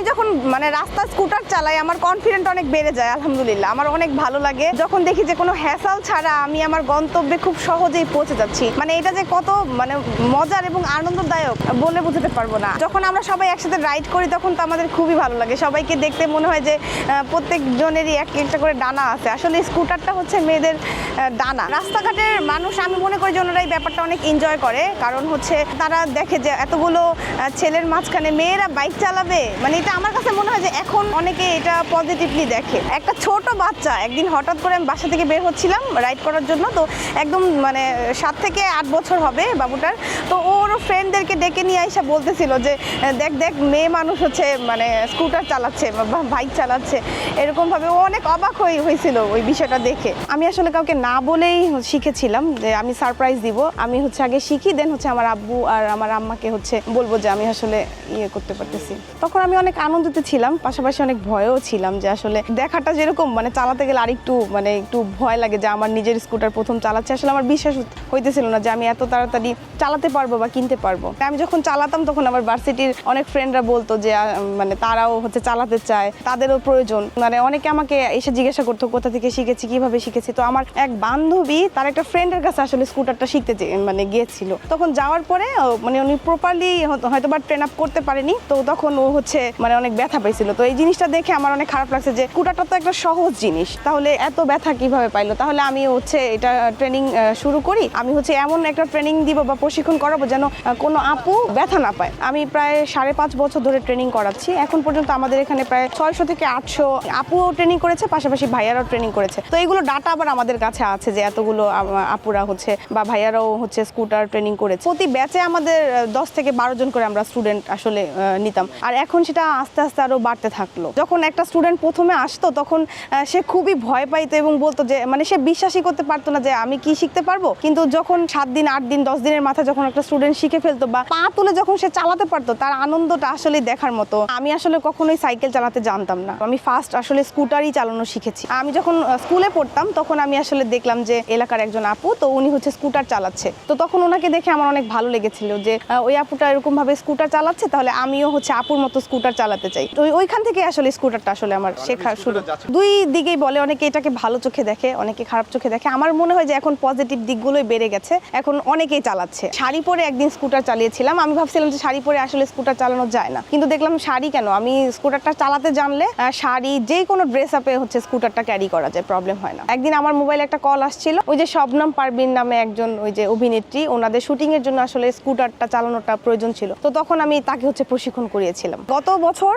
আমি যখন মানে রাস্তা স্কুটার চালাই, আমার কনফিডেন্ট অনেক বেড়ে যায়, আলহামদুলিল্লাহ। আমার অনেক ভালো লাগে। যখন দেখি যে কোনো হ্যাসাল ছাড়া আমি আমার গন্তব্যে খুব সহজেই পৌঁছে যাচ্ছি। মানে এটা যে কত মানে মজার এবং আনন্দদায়ক, বলে বোঝাতে পারব না। যখন আমরা সবাই একসাথে রাইড করি, তখন তো আমাদের খুবই ভালো লাগে। সবাইকে দেখতে মনে হয় যে প্রত্যেক জনেরই এক একটা করে ডানা আছে। আসলে স্কুটারটা হচ্ছে মেয়েদের ডানা। রাস্তাঘাটের মানুষ, আমি মনে করি যে ওনারা এই ব্যাপারটা অনেক এনজয় করে। কারণ হচ্ছে তারা দেখে যে এতগুলো ছেলের মাঝখানে মেয়েরা বাইক চালাবে। মানে এটা আমার কাছে মনে হয় যে এখন অনেকে এটা পজিটিভলি দেখে। একটা ছোট বাচ্চা, একদিন হঠাৎ করে আমি বাসা থেকে বের হচ্ছিলাম রাইড করার জন্য, তো একদম মানে সাত থেকে আট বছর হবে বাবুটার। তো ওর ফ্রেন্ডদেরকে ডেকে নিয়ে আইসা বলতেছিল যে, দেখ দেখ, মেয়ে মানুষ হচ্ছে মানে স্কুটার চালাচ্ছে বাইক চালাচ্ছে। এরকমভাবে ও অনেক অবাক হয়ে হয়েছিল ওই বিষয়টা দেখে। আমি আসলে কাউকে না বলেই শিখেছিলাম যে আমি সারপ্রাইজ দিব। আমি হচ্ছে আগে শিখি দেন হচ্ছে আমার আব্বু আর আমার আম্মাকে হচ্ছে বলব যে আমি আসলে ইয়ে করতে পারতেছি। তখন আমি অনেক আনন্দিত ছিলাম, পাশাপাশি অনেক ভয়েও ছিলাম যে আসলে দেখাটা যেরকম মানে চালাতে গেলে আরেকটু মানে একটু ভয় লাগে যে আমার নিজের স্কুটার প্রথম চালাচ্ছে। আসলে আমার বিশ্বাস হইতেছিল না যে আমি এত তাড়াতাড়ি চালাতে পারব বা কিনতে পারব। আমি যখন চালাতাম তখন আমার ভার্সিটির অনেক ফ্রেন্ডরা বলতো যে মানে তারাও হচ্ছে চালাতে চায়, তাদেরও প্রয়োজন। মানে অনেকে আমাকে এসে জিজ্ঞাসা করতো, কোথা থেকে শিখেছি, কীভাবে শিখেছি? তো আমার এক বান্ধবী, তার একটা ফ্রেন্ডের কাছে আসলে স্কুটারটা শিখতে মানে গিয়েছিল। তখন যাওয়ার পরে মানে উনি প্রপারলি হয়তো বা ট্রেন আপ করতে পারেনি। তো তখন ও হচ্ছে মানে অনেক ব্যথা পাইছিল। তো এই জিনিসটা দেখে আমার অনেক খারাপ লাগছে যে স্কুটারটা তো একটা সহজ জিনিস। তাহলে এত ব্যথা কীভাবে পাইলো? তাহলে আমি হচ্ছে এটা ট্রেনিং শুরু করি। আমি হচ্ছে এমন একটা ট্রেনিং দিব বা প্রশিক্ষণ করাবো যেন কোনো আপু ব্যথা না পায়। আমি প্রায় সাড়ে পাঁচ বছর ধরে ট্রেনিং করাচ্ছি। এখন পর্যন্ত আমাদের এখানে প্রায় ছয়শো থেকে আটশো আপুও ট্রেনিং করেছে, পাশাপাশি ভাইয়ারাও ট্রেনিং করেছে। তো এইগুলো ডাটা আবার আমাদের কাছে আছে যে এতগুলো আপুরা হচ্ছে বা ভাইয়ারাও হচ্ছে স্কুটার ট্রেনিং করেছে। প্রতি ব্যাচে আমাদের দশ থেকে বারো জন করে আমরা স্টুডেন্ট আসলে নিতাম। আর এখন সেটা আস্তে আস্তে আরও বাড়তে থাকল। যখন একটা স্টুডেন্ট প্রথমে আসতো, তখন সে খুবই ভয় পাইতো এবং বলতো যে মানে সে বিশ্বাসই করতে পারতো না যে, আমি কি শিখতে পারব? কিন্তু যখন সাত দিন, আট দিন, দশ দিনের মাথায় যখন একটা স্টুডেন্ট শিখে ফেলতো বা পা তুলে যখন সে চালাতে পারতো, তার আনন্দটা আসলে দেখার মতো। আমি আসলে কখনোই সাইকেল চালাতে জানতাম না। আমি ফার্স্ট আসলে স্কুটারই চালানো শিখেছি। আমি যখন স্কুলে পড়তাম, তখন আমি আসলে দেখলাম যে, এলাকার একজন আপু, তো উনি হচ্ছে স্কুটার চালাচ্ছে। তো তখন ওনাকে দেখে আমার অনেক ভালো লেগেছিল যে ওই আপুটা এরকম ভাবে স্কুটার চালাচ্ছে, তাহলে আমিও হচ্ছে আপুর মতো স্কুটার চালাতে চাই। তো ওই- ওইখান থেকে আসলে স্কুটারটা আসলে আমার শেখা শুরু। দুই দিকেই বলে অনেকে এটাকে ভালো চোখে দেখে অনেকে খারাপ চোখে দেখে। আমার মনে হয় যে এখন পজিটিভ দিকগুলোই বেড়ে গেছে। এখন অনেকেই চালাচ্ছে। শাড়ি পরে একদিন স্কুটার চালিয়েছিলাম। আমি ভাবছিলাম যে শাড়ি পরে আসলে স্কুটার চালানো যায় না। কিন্তু দেখলাম শাড়ি কেন? আমি স্কুটারটা চালাতে জানলে শাড়ি যে কোনো ড্রেস আপে হচ্ছে স্কুটারটা ক্যারি করা যায় প্রবলেম হয় না। একদিন আমার মোবাইলে একটা কল আসছিল। ওই যে শবনম পারবিন নামে একজন ওই যে অভিনেত্রী ওনাদের শুটিং এর জন্য আসলে স্কুটারটা চালানোটা প্রয়োজন ছিল। তো তখন আমি তাকে হচ্ছে প্রশিক্ষণ করিয়েছিলাম। গত বছর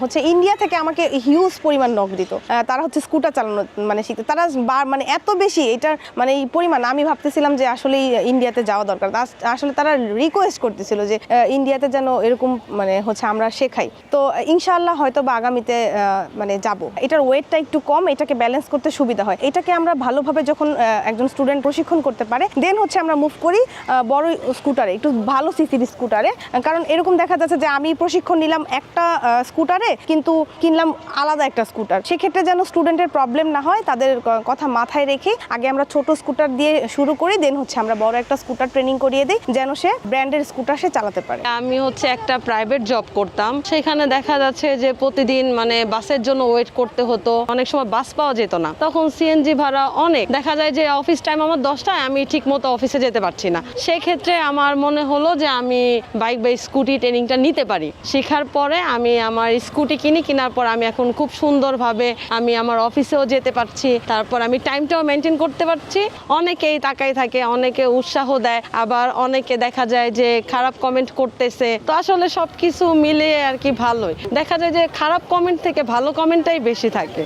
হচ্ছে ইন্ডিয়া থেকে আমাকে হিউজ পরিমাণ নক দিত। তারা হচ্ছে স্কুটার চালানো মানে শিখতে। তারা বার- মানে এত বেশি এটার মানে এই পরিমাণ, আমি ভাবতেছিলাম যে আসলে ইন্ডিয়াতে যাওয়া দরকার। আসলে তারা রিকোয়েস্ট করতেছিল যে ইন্ডিয়াতে যেন এরকম মানে হচ্ছে আমরা শেখাই। তো, ইনশাআল্লাহ হয়তো বা আগামীতে মানে যাব। এটার ওয়েটটা একটু কম, এটাকে ব্যালেন্স করতে সুবিধা হয়। এটাকে আমরা ভালোভাবে যখন একজন স্টুডেন্ট প্রশিক্ষণ করতে পারে দেন হচ্ছে আমরা মুভ করি বড় স্কুটারে একটু ভালো সিসির স্কুটারে কারণ এরকম দেখা যাচ্ছে যে আমি প্রশিক্ষণ নিলাম একটা স্কুটারে, কিন্তু কিনলাম আলাদা একটা স্কুটার। সেক্ষেত্রে যেন স্টুডেন্টের প্রবলেম না হয়, তাদের কথা মাথায় রেখে আগে আমরা ছোট স্কুটার দিয়ে শুরু করি দেন হচ্ছে আমরা বড় একটা স্কুটার ট্রেনিং করিয়ে দিই, যেন সে ব্র্যান্ডের স্কুটার সে চালাতে পারে। আমি হচ্ছে একটা প্রাইভেট জব করতাম। সেখানে দেখা যাচ্ছে যে প্রতিদিন মানে বাসের জন্য ওয়েট করতে হতো, অনেক সময় বাস পাওয়া যেত না। তখন সিএনজি ভাড়া অনেক। দেখা যায় যে অফিস টাইম আমার দশটায়, আমি ঠিক মতো অফিসে যেতে পারছি না। সেক্ষেত্রে আমার মনে হলো যে আমি বাইক বা স্কুটি ট্রেনিংটা নিতে পারি। শেখার পরে আমি আমার স্কুটি কিনি কেনার পর আমি এখন খুব সুন্দরভাবে আমি আমার অফিসেও যেতে পারছি। তারপর আমি টাইমটাও মেনটেন করতে পারছি। অনেকেই তাকাই থাকে, অনেকে উৎসাহ দেয়, আবার অনেকে দেখা যায় যে খারাপ কমেন্ট করতেছে। তো আসলে সব কিছু মিলে আর কি ভালোই। দেখা যায় যে খারাপ কমেন্ট থেকে ভালো কমেন্টটাই বেশি থাকে।